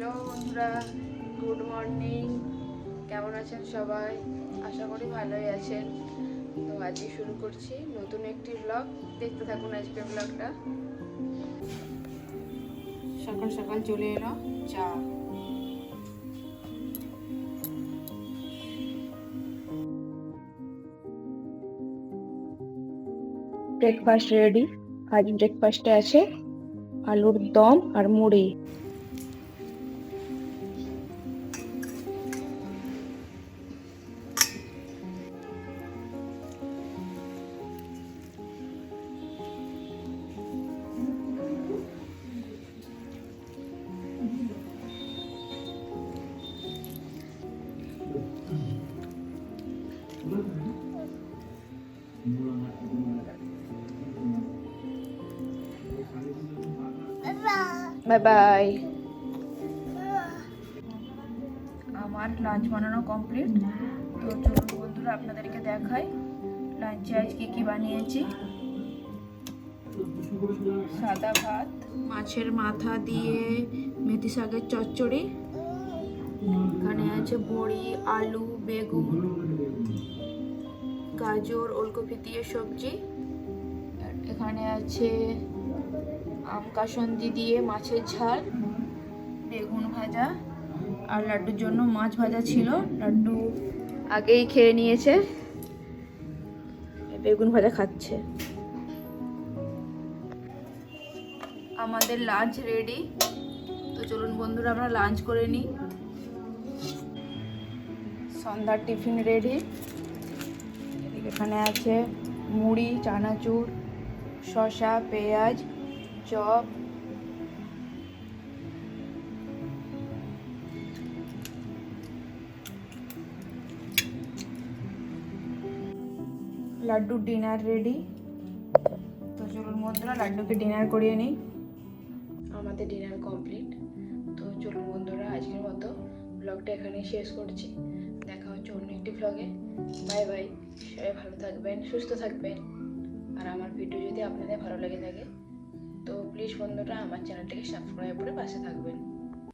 Hello বন্ধুরা, good morning. কেমন আছেন সবাই? আশা করি ভালোই আছেন। তো আজকে শুরু করছি নতুন একটি ব্লগ দেখতে থাকুন আজকের ব্লগটা সকাল সকাল চলে এলো চা। ব্রেকফাস্ট রেডি আজ ব্রেকফাস্টে আছে আলুর দম আর মুড়ি। বাই বাই আমার লাঞ্চ বানানো কমপ্লিট তো চলুন বন্ধুরা, আপনাদেরকে দেখাই লাঞ্চে আজ কী কী বানিয়েছি। সাদা ভাত, মাছের মাথা দিয়ে মেথি শাকের চচ্চড়ি, এখানে আছে বড়ি, আলু, বেগুন। গাজর, ওলকপি দিয়ে সবজি। এখানে আছে আম কাসন্দি দিয়ে মাছের ঝাল, বেগুন ভাজা আর লাড্ডুর জন্য মাছ ভাজা ছিল। লাড্ডু আগেই খেয়ে নিয়েছে। বেগুন ভাজা খাচ্ছে। আমাদের লাঞ্চ রেডি তো চলুন বন্ধুরা, আমরা লাঞ্চ করে নিই। সন্ধ্যার টিফিন রেডি এখানে আছে মুড়ি, চানাচুর, শসা, পেঁয়াজ, চপ। লাড্ডুর dinner ready. তো চলুন বন্ধুরা, লাড্ডুকে ডিনার করিয়ে নিই। আমাদের ডিনার কমপ্লিট। তো চলুন বন্ধুরা, আজকের মতো ব্লগটা এখানেই শেষ করছি। দেখা হচ্ছে অন্য একটি ব্লগে। বাই বাই, সবাই ভালো থাকবেন, সুস্থ থাকবেন। আর আমার ভিডিও যদি আপনাদের ভালো লেগে থাকে, তো প্লিজ বন্ধুরা আমার চ্যানেলটিকে সাবস্ক্রাইব করে পাশে থাকবেন।